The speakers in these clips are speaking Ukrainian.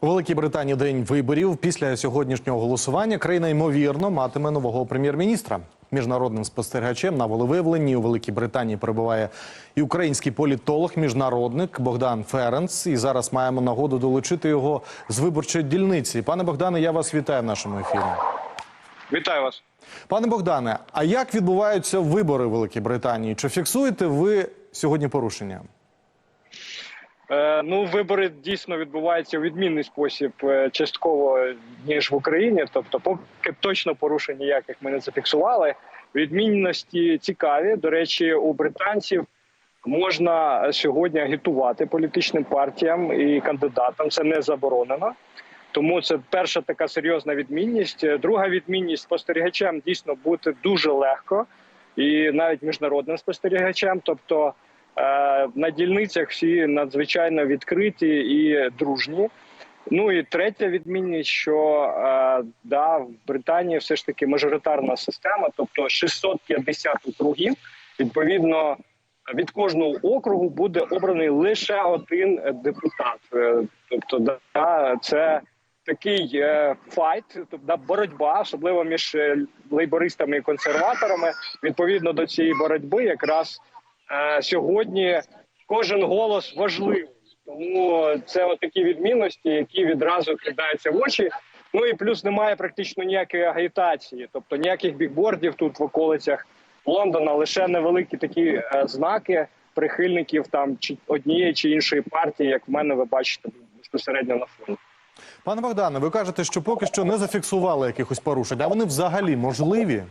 У Великій Британії день виборів. Після сьогоднішнього голосування країна ймовірно матиме нового прем'єр-міністра. Міжнародним спостерігачем на волевиявленні у Великій Британії перебуває і український політолог, міжнародник Богдан Ференц. І зараз маємо нагоду долучити його з виборчої дільниці. Пане Богдане, я вас вітаю в нашому ефірі. Вітаю вас. Пане Богдане, а як відбуваються вибори в Великій Британії? Чи фіксуєте ви сьогодні порушення? Е, ну, вибори дійсно відбуваються у відмінний спосіб, е, частково ніж в Україні. Тобто, поки точно порушень ніяких ми не зафіксували. Відмінності цікаві. До речі, у британців можна сьогодні агітувати політичним партіям і кандидатам. Це не заборонено. Тому це перша така серйозна відмінність. Друга відмінність спостерігачам дійсно бути дуже легко, і навіть міжнародним спостерігачам. Тобто на дільницях всі надзвичайно відкриті і дружні. Ну і третя відмінність, що е, да, в Британії все ж таки мажоритарна система, тобто 650 округів. Відповідно, від кожного округу буде обраний лише один е, депутат. Е, Тобто, да, це такий е, файт, тобто боротьба, особливо між е, лейбористами і консерваторами. Відповідно до цієї боротьби, якраз е, сьогодні кожен голос важливий. Тому це такі відмінності, які відразу кидаються в очі. Ну і плюс немає практично ніякої агітації, тобто ніяких бікбордів тут в околицях Лондона, лише невеликі такі е, знаки прихильників там чи однієї чи іншої партії, як в мене ви бачите безпосередньо на фоні. Пане Богдане, ви кажете, що поки що не зафіксували якихось порушень, а вони взагалі можливі?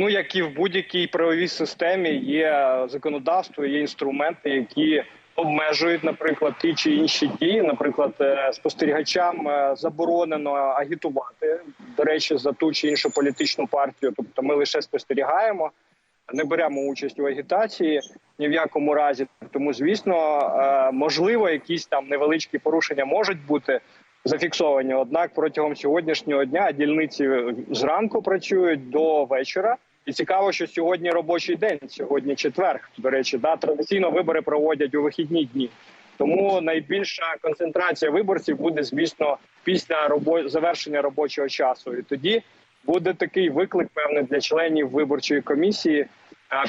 Ну як і в будь-якій правовій системі є законодавство, є інструменти, які обмежують, наприклад, ті чи інші дії. Наприклад, е, спостерігачам е, заборонено агітувати до речі, за ту чи іншу політичну партію. Тобто, ми лише спостерігаємо, не беремо участь у агітації ні в якому разі. Тому, звісно, е, можливо, якісь там невеличкі порушення можуть бути зафіксовані. Однак протягом сьогоднішнього дня дільниці зранку працюють до вечора. І цікаво, що сьогодні робочий день, сьогодні четвер. До речі, да традиційно вибори проводять у вихідні дні. Тому найбільша концентрація виборців буде, звісно, після робо... завершення робочого часу. І тоді буде такий виклик, певний для членів виборчої комісії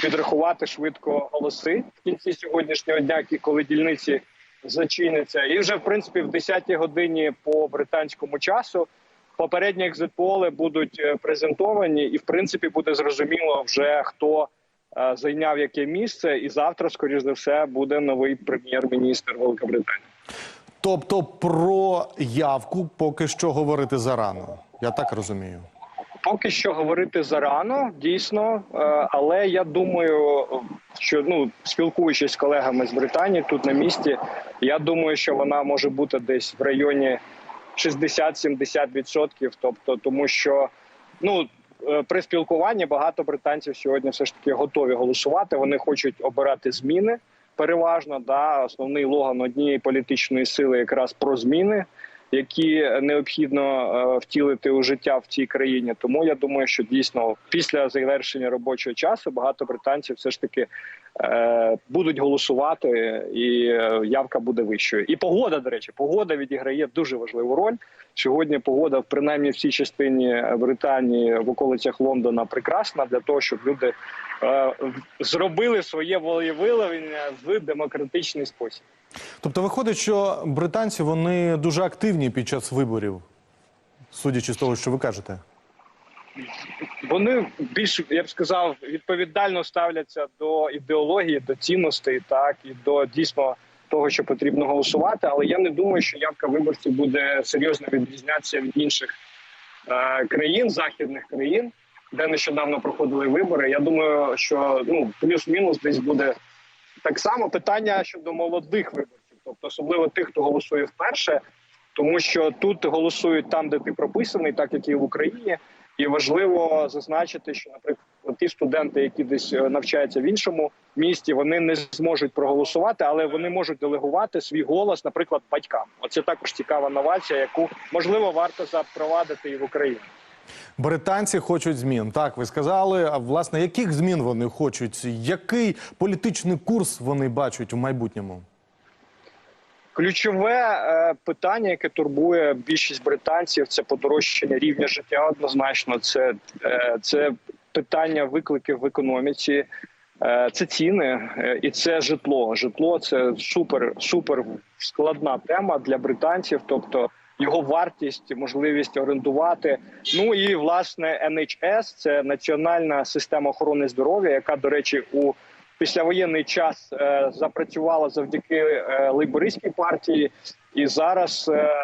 підрахувати швидко голоси в кінці сьогоднішнього дня, коли дільниці зачиняться. І вже в принципі в 10-й годині по британському часу попередні екзитполи будуть е, презентовані, і в принципі буде зрозуміло вже хто е, зайняв яке місце. І завтра, скоріш за все, буде новий прем'єр-міністр Великобританії. Тобто про явку поки що говорити зарано. Я так розумію. Поки що говорити зарано, дійсно, е, але я думаю, що ну спілкуючись з колегами з Британії тут на місці, я думаю, що вона може бути десь в районі 60-70%. Тобто, тому що ну е, при спілкуванні багато британців сьогодні все ж таки готові голосувати. Вони хочуть обирати зміни. Переважно да основний логан однієї політичної сили якраз про зміни які необхідно е, втілити у життя в цій країні. Тому я думаю, що дійсно після завершення робочого часу багато британців все ж таки е, будуть голосувати, і е, явка буде вищою. І погода, до речі, погода відіграє дуже важливу роль. Сьогодні погода, принаймні в цій частині Британії в околицях Лондона, прекрасна для того, щоб люди зробили своє волевиявлення в демократичний спосіб. Тобто, виходить, що британці вони дуже активні під час виборів, судячи з того, що ви кажете. Вони більш я б сказав відповідально ставляться до ідеології, до цінностей, так і до дійсно того, що потрібно голосувати. Але я не думаю, що явка виборців буде серйозно відрізнятися від інших е, країн, західних країн, де нещодавно проходили вибори. Я думаю, що ну плюс-мінус десь буде так само питання щодо молодих виборців, тобто особливо тих, хто голосує вперше, тому що тут голосують там, де ти прописаний, так як і в Україні. І важливо зазначити, що, наприклад, ті студенти, які десь е, навчаються в іншому місті, вони не зможуть проголосувати, але вони можуть делегувати свій голос, наприклад, батькам. Оце також цікава новація, яку можливо варто запровадити і в Україні. Британці хочуть змін. Так, ви сказали. А власне, яких змін вони хочуть? Який політичний курс вони бачать у майбутньому? Ключове е, питання, яке турбує більшість британців, це подорожчання рівня життя. Однозначно, це, е, це питання викликів в економіці, е, це ціни е, і це житло. Житло це супер, супер складна тема для британців, тобто його вартість, можливість орендувати. Ну і власне NHS – це національна система охорони здоров'я, яка, до речі, у післявоєнний час е, запрацювала завдяки е, лейбористській партії, і зараз е,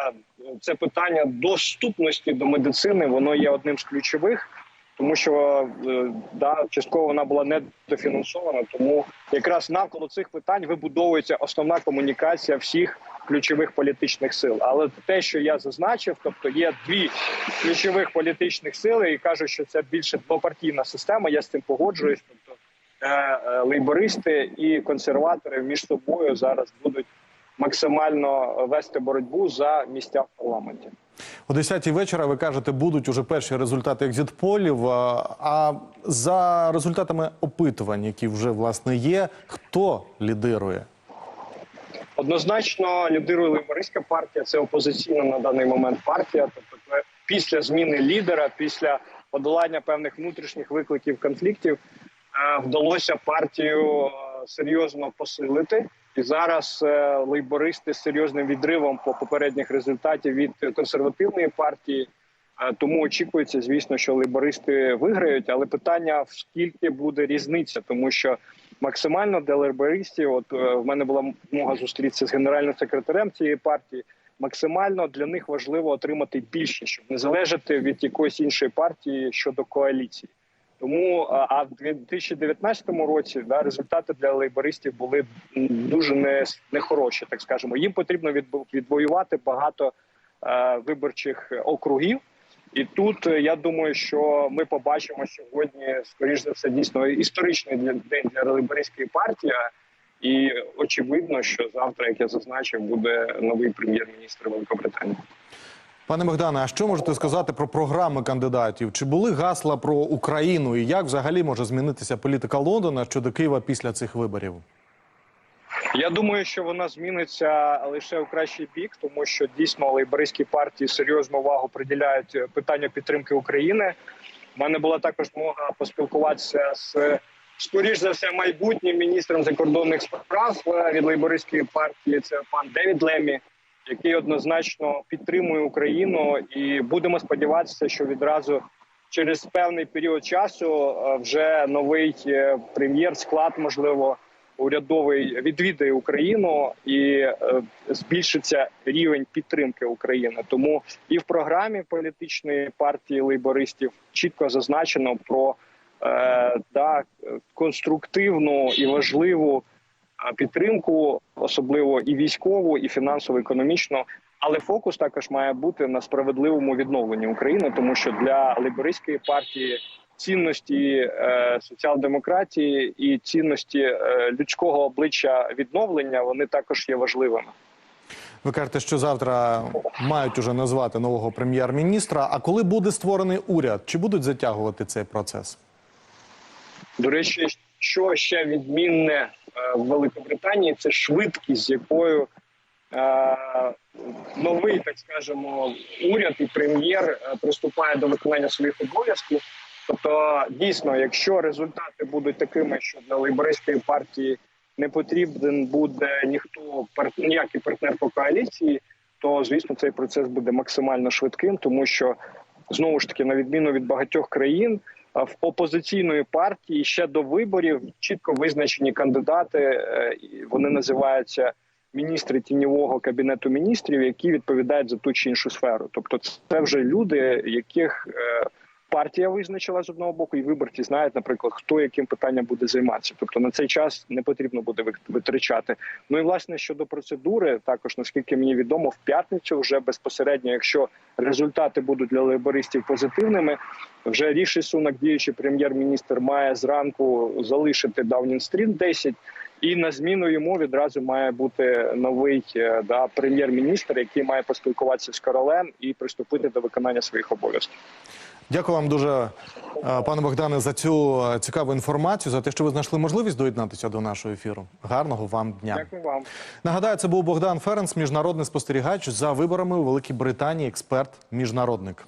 це питання доступності до медицини воно є одним з ключових, тому що е, да, частково вона була недофінансована. Тому якраз навколо цих питань вибудовується основна комунікація всіх ключових політичних сил. Але те, що я зазначив, тобто є дві ключових політичних сили, і кажуть, що це більше двопартійна система. Я з цим погоджуюсь. Тобто е, е, лейбористи і консерватори між собою зараз будуть максимально вести боротьбу за місця в парламенті. О 10-й вечора ви кажете, будуть уже перші результати екзитполів. А за результатами опитувань, які вже власне є, хто лідирує? Однозначно лідирує лейбористська партія. Це опозиційна на даний момент партія. Тобто, після зміни лідера, після подолання певних внутрішніх викликів конфліктів, е, вдалося партію е, серйозно посилити. І зараз е, лейбористи з серйозним відривом по попередніх результатів від консервативної партії. Е, Тому очікується, звісно, що лейбористи виграють, але питання в скільки буде різниця, тому що максимально для лейбористів, от е, в мене була змога зустрітися з генеральним секретарем цієї партії. Максимально для них важливо отримати більше, щоб не залежати від якоїсь іншої партії щодо коаліції. Тому а в 2019 році да результати для лейбористів були дуже не, нехороші, так скажемо. Їм потрібно відвоювати багато е, виборчих округів. І тут е, я думаю, що ми побачимо сьогодні, скоріш за все, дійсно історичний для- день для лейбористської партії. І очевидно, що завтра, як я зазначив, буде новий прем'єр-міністр Великобританії. Пане Богдане, а що можете сказати про програми кандидатів? Чи були гасла про Україну? І як взагалі може змінитися політика Лондона щодо Києва після цих виборів? Я думаю, що вона зміниться лише в кращий бік, тому що дійсно лейбористські партії серйозну увагу приділяють питанню підтримки України. У мене була також змога поспілкуватися з скоріш за все майбутнім міністром закордонних справ від лейбористської партії. Це пан Девід Лемі, який однозначно підтримує Україну, і будемо сподіватися, що відразу через певний період часу е, вже новий е, прем'єр склад можливо урядовий відвідає Україну і е, збільшиться рівень підтримки України. Тому і в програмі політичної партії лейбористів чітко зазначено про е, да, конструктивну і важливу підтримку, особливо і військову, і фінансово-економічну. Але фокус також має бути на справедливому відновленні України, тому що для лейбористської партії цінності е, соціал-демократії і цінності е, людського обличчя відновлення вони також є важливими. Ви кажете, що завтра мають уже назвати нового прем'єр-міністра. А коли буде створений уряд, чи будуть затягувати цей процес? До речі, що ще відмінне е, в Великобританії, це швидкість, з якою е, новий, так скажемо, уряд і прем'єр е, приступає до виконання своїх обов'язків. Тобто, дійсно, якщо результати будуть такими, що для лейбористської партії не потрібен буде ніхто ніякий партнер по коаліції, то звісно цей процес буде максимально швидким, тому що знову ж таки, на відміну від багатьох країн, в опозиційної партії ще до виборів чітко визначені кандидати. е, Вони називаються міністри тіньового кабінету міністрів, які відповідають за ту чи іншу сферу. Тобто, це вже люди, яких е, партія визначила з одного боку, і виборці знають, наприклад, хто яким питанням буде займатися. Тобто на цей час не потрібно буде витрачати. Ну і власне щодо процедури, також наскільки мені відомо, в п'ятницю вже безпосередньо, якщо результати будуть для лейбористів позитивними, вже ріші сунок, діючий прем'єр-міністр, має зранку залишити Даунінг-стріт 10, і на зміну йому відразу має бути новий е, да, прем'єр-міністр, який має поспілкуватися з королем і приступити до виконання своїх обов'язків. Дякую вам дуже, е, пане Богдане, за цю е, цікаву інформацію, за те, що ви знайшли можливість доєднатися до нашого ефіру. Гарного вам дня. Дякую вам. Нагадаю, це був Богдан Ференс, міжнародний спостерігач за виборами у Великій Британії, експерт, міжнародник.